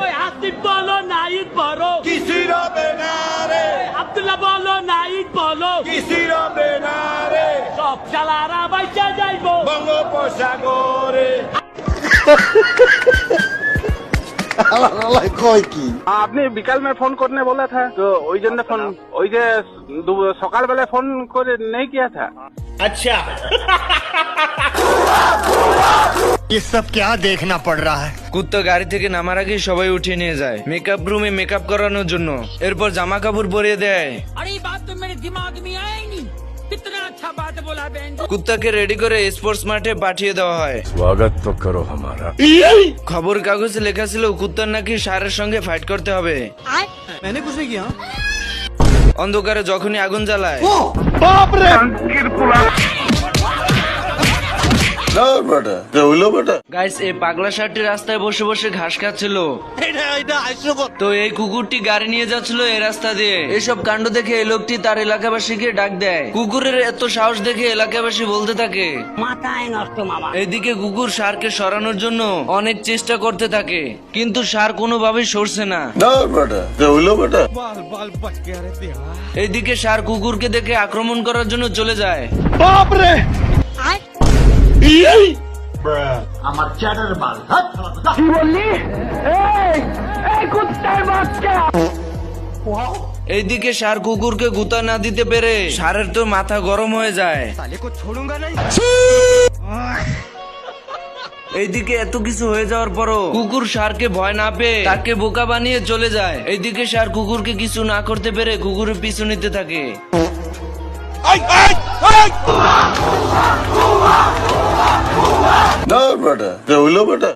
ওই আসিফ বলো নাইট বড় কিছুই রবে না রে আব্দুল্লাহ বলো নাইট বলো কিছুই রবে না রে সব শালারা বাইচা যাইবো বঙ্গোপসাগরে আপনি বিকাল में फोन करने बोला था तो ওই জন্য ফোন ওই যে দু- সকালবেলা ফোন করে नहीं किया था ये এসব কে দেখনা পড় রা কুত্তা গাড়ি থেকে নামার আগে সবাই উঠিয়ে নিয়ে যায়। মেকআপ রুমে মেকআপ করানোর জন্য। এরপর জামা কাপড় পরিয়ে দেয়। আরে বাত তো মেরে দিমাগ মে আচ্ছা কুত্তাকে রেডি করে স্পোর্টস মাঠে পাঠিয়ে দেওয়া হয়। স্বাগত তো করো খবর কাগজে লেখা ছিল কুত্তার নাকি সারের সঙ্গে ফাইট করতে হবে। অন্ধকারে যখনই আগুন জ্বালায়। বাপ রে গাইস এই পাগলা শার্টটি রাস্তায় বসে বসে ঘাস খাচ্ছিল। তো এই কুকুরটি গাড়ি নিয়ে যাচ্ছিল এই রাস্তা দিয়ে। এসব কাণ্ড দেখে এই লোকটি তার এলাকাবাসীকে ডাক দেয়। কুকুরের এত সাহস দেখে এলাকাবাসী বলতে থাকে মাথায় নষ্ট মামা। এদিকে কুকুর সারকে সরানোর জন্য অনেক চেষ্টা করতে থাকে কিন্তু সার কোনোভাবেই সরছে না। এইদিকে সার কুকুরকে দেখে আক্রমণ করার জন্য চলে যায়। এইদিকে সার কুকুরকে গুতা না দিতে পেরে সারের তো মাথা গরম হয়ে যায়। এইদিকে এত কিছু হয়ে যাওয়ার পরও কুকুর সারকে ভয় না পেয়ে তাকে বোকা বানিয়ে চলে যায়। এইদিকে সার কুকুরকে কিছু না করতে পেরে কুকুরের পিছু নিতে থাকে। বেটা হইলো বেটা